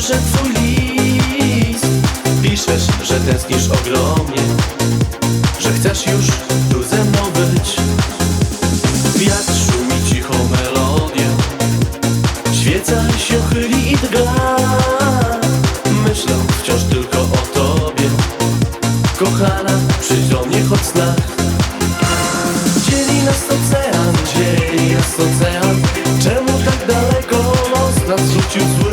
Przyszedł twój list. Piszesz, że tęsknisz ogromnie Że chcesz już tu ze mną być. Wiatr szumi cichą melodię Świeca się chyli i drga Myślę wciąż tylko o tobie Kochana, przyjdź do mnie choć snach Dzieli nas ocean, dzieli nas ocean. Czemu tak daleko los nas rzucił zły?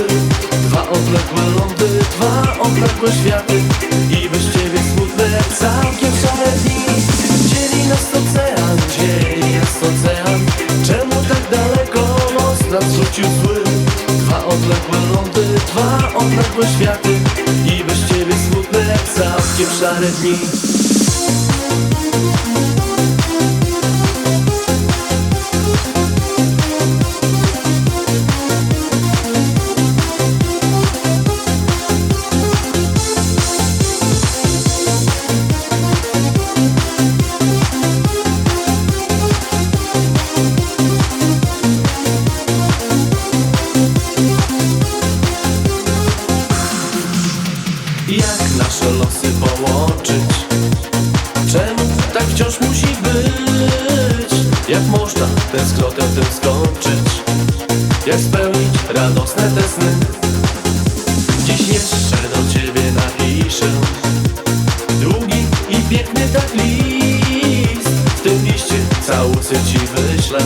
Dwa odległe lądy, dwa odległe światy. I bez ciebie smutne całkiem szare dni. Dzieli nas ocean, dzieli nas ocean. Czemu tak daleko los nas rzucił zły? Dwa odległe lądy, dwa odległe światy. I bez ciebie smutne całkiem szare dni Jak nasze losy połączyć? Czemu tak wciąż musi być? Jak można tęsknotę tym skończyć? Jak spełnić radosne te sny? Dziś jeszcze do ciebie napiszę Długi i piękny tak list W tym liście całusy ci wyślę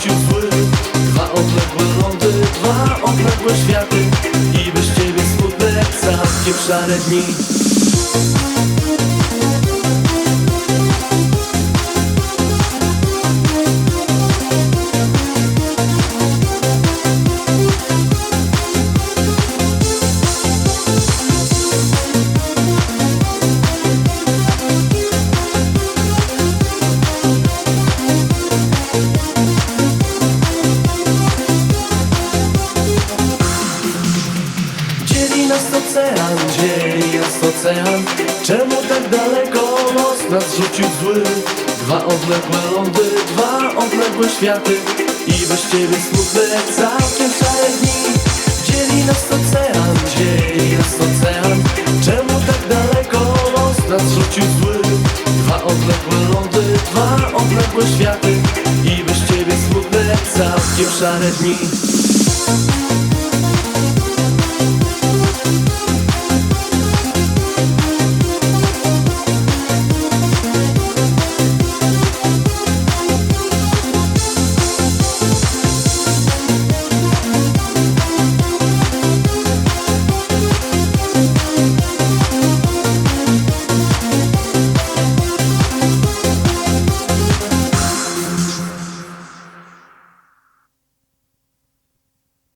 rzucił zły? Dwa odległe lądy, dwa odległe światy I bez ciebie smutne całkiem szare dni ocean, dzieli nas ocean Czemu tak daleko los nas rzucił zły? Dwa odległe lądy, dwa odległe światy I bez ciebie smutne całkiem szare dni Dzieli nas ocean, dzieli nas ocean Czemu tak daleko los nas rzucił zły? Dwa odległe lądy, dwa odległe światy I bez ciebie smutne całkiem szare dni